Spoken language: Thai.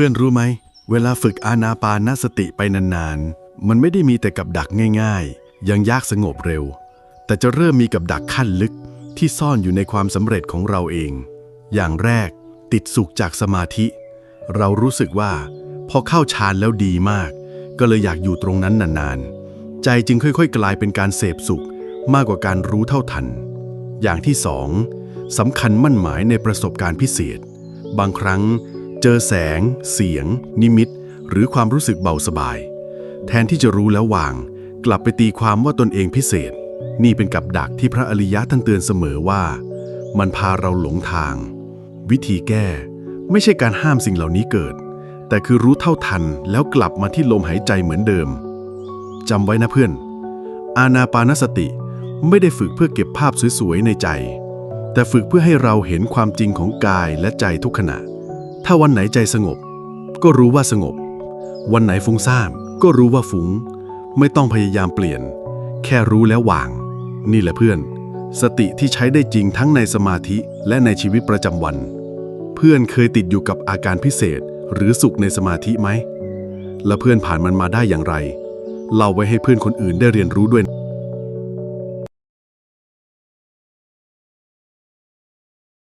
พื่อนรู้ไหม เวลาฝึกอานาปานสติไปนานๆ มันไม่ได้มีแต่กับดักง่ายๆ ยังยากสงบเร็ว แต่จะเริ่มมีกับดักขั้นลึกที่ซ่อนอยู่ในความสำเร็จของเราเอง อย่างแรก ติดสุขจากสมาธิ เรารู้สึกว่า พอเข้าฌานแล้วดีมาก ก็เลยอยากอยู่ตรงนั้นนานๆ ใจจึงค่อยๆ กลายเป็นการเสพสุข มากกว่าการรู้เท่าทัน อย่างที่สองสำคัญมั่นหมายในประสบการณ์พิเศษ บางครั้ง เจอแสง เสียง นิมิต หรือความรู้สึกเบาสบาย แทนที่จะรู้แล้ววาง กลับไปตีความว่าตนเองพิเศษ นี่เป็นกับดักที่พระอริยะท่านเตือนเสมอว่า มันพาเราหลงทาง วิธีแก้ ไม่ใช่การห้ามสิ่งเหล่านี้เกิด แต่คือรู้เท่าทันแล้วกลับมาที่ลมหายใจเหมือนเดิมจำไว้นะเพื่อน อาณาปานสติไม่ได้ฝึกเพื่อเก็บภาพสวยๆในใจ แต่ฝึกเพื่อให้เราเห็นความจริงของกายและใจทุกขณะ ถ้าวันไหนใจสงบ ก็รู้ว่าสงบ วันไหนฟุ้งซ่านก็รู้ว่าฟุ้ง ไม่ต้องพยายามเปลี่ยน แค่รู้แล้ววาง นี่แหละเพื่อน สติที่ใช้ได้จริงทั้งในสมาธิและในชีวิตประจำวัน เพื่อนเคยติดอยู่กับอาการพิเศษหรือสุขในสมาธิไหม และเพื่อนผ่านมันมาได้อย่างไร เล่าไว้ให้เพื่อนคนอื่นได้เรียนรู้ด้วย